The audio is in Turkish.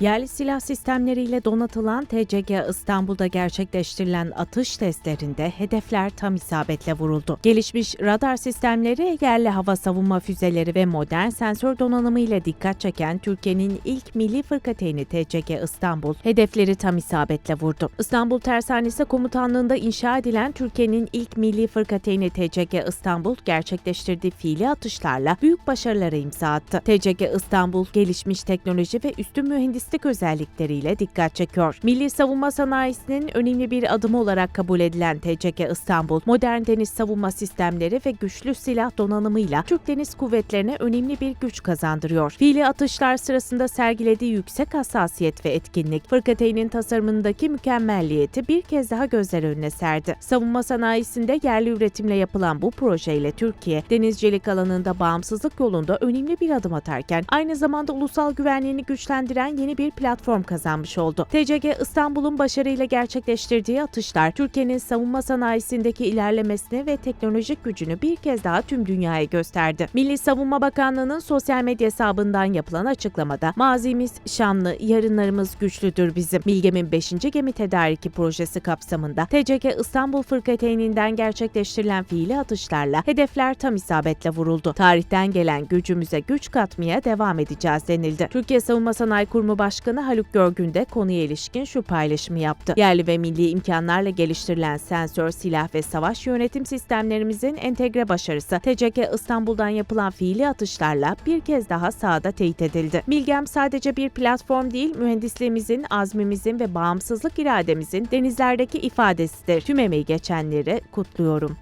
Yerli silah sistemleriyle donatılan TCG İstanbul'da gerçekleştirilen atış testlerinde hedefler tam isabetle vuruldu. Gelişmiş radar sistemleri, yerli hava savunma füzeleri ve modern sensör donanımı ile dikkat çeken Türkiye'nin ilk milli fırkateyni TCG İstanbul hedefleri tam isabetle vurdu. İstanbul Tersanesi Komutanlığı'nda inşa edilen Türkiye'nin ilk milli fırkateyni TCG İstanbul gerçekleştirdiği fiili atışlarla büyük başarılara imza attı. TCG İstanbul gelişmiş teknoloji ve üstün mühendislik özellikleriyle dikkat çekiyor. Milli savunma sanayisinin önemli bir adımı olarak kabul edilen TCG İstanbul, modern deniz savunma sistemleri ve güçlü silah donanımıyla Türk Deniz Kuvvetlerine önemli bir güç kazandırıyor. Fiili atışlar sırasında sergilediği yüksek hassasiyet ve etkinlik, fırkateynin tasarımındaki mükemmelliyeti bir kez daha gözler önüne serdi. Savunma sanayisinde yerli üretimle yapılan bu projeyle Türkiye, denizcilik alanında bağımsızlık yolunda önemli bir adım atarken, aynı zamanda ulusal güvenliğini güçlendiren yeni bir platform kazanmış oldu. TCG İstanbul'un başarıyla gerçekleştirdiği atışlar, Türkiye'nin savunma sanayisindeki ilerlemesini ve teknolojik gücünü bir kez daha tüm dünyaya gösterdi. Milli Savunma Bakanlığı'nın sosyal medya hesabından yapılan açıklamada, mazimiz şanlı, yarınlarımız güçlüdür bizim. Milgem'in 5. gemi tedariki projesi kapsamında TCG İstanbul Fırkateyni'nden gerçekleştirilen fiili atışlarla hedefler tam isabetle vuruldu. Tarihten gelen gücümüze güç katmaya devam edeceğiz denildi. Türkiye Savunma Sanayi Kurumu Başkanı Haluk Görgün de konuya ilişkin şu paylaşımı yaptı. Yerli ve milli imkanlarla geliştirilen sensör, silah ve savaş yönetim sistemlerimizin entegre başarısı TCG İstanbul'dan yapılan fiili atışlarla bir kez daha sahada teyit edildi. Milgem sadece bir platform değil, mühendisliğimizin, azmimizin ve bağımsızlık irademizin denizlerdeki ifadesidir. Tüm emeği geçenleri kutluyorum.